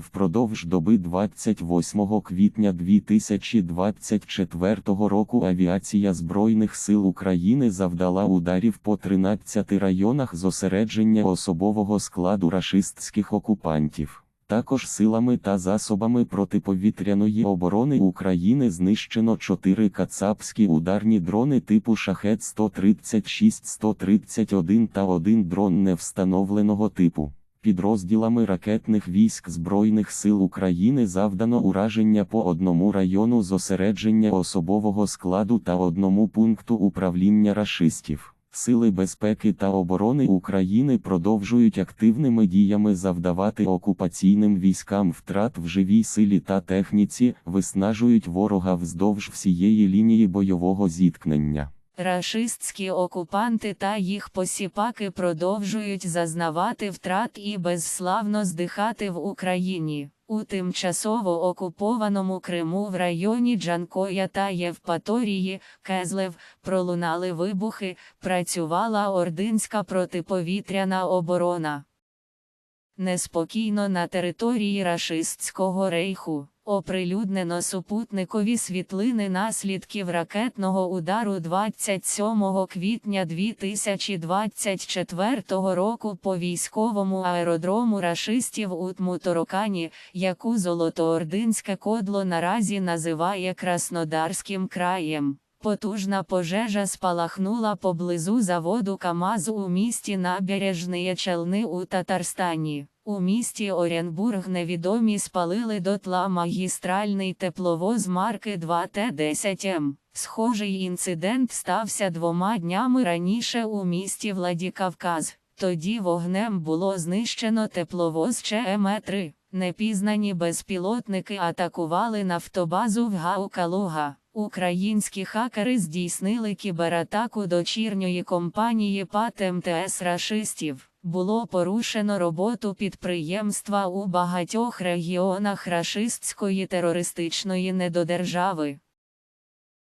Впродовж доби 28 квітня 2024 року авіація Збройних сил України завдала ударів по 13 районах зосередження особового складу рашистських окупантів. Також силами та засобами протиповітряної оборони України знищено 4 кацапські ударні дрони типу Шахет 136 131 та один дрон невстановленого типу. Підрозділами ракетних військ Збройних сил України завдано ураження по одному району зосередження особового складу та одному пункту управління рашистів. Сили безпеки та оборони України продовжують активними діями завдавати окупаційним військам втрат в живій силі та техніці, виснажують ворога вздовж всієї лінії бойового зіткнення. Рашистські окупанти та їх посіпаки продовжують зазнавати втрат і безславно здихати в Україні. У тимчасово окупованому Криму в районі Джанкоя та Євпаторії, Кезлев, пролунали вибухи, працювала ординська протиповітряна оборона. Неспокійно на території рашистського рейху. Оприлюднено супутникові світлини наслідків ракетного удару 27 квітня 2024 року по військовому аеродрому рашистів у Тмуторокані, яку Золотоординське кодло наразі називає Краснодарським краєм. Потужна пожежа спалахнула поблизу заводу КАМАЗ у місті Набережні Челни у Татарстані. У місті Оренбург невідомі спалили дотла магістральний тепловоз марки 2Т-10М. Схожий інцидент стався двома днями раніше у місті Владікавказ. Тоді вогнем було знищено тепловоз ЧМ-3. Непізнані безпілотники атакували нафтобазу в Гаукалуга. Українські хакери здійснили кібератаку дочірньої компанії ПАТ МТС рашистів. Було порушено роботу підприємства у багатьох регіонах рашистської терористичної недодержави.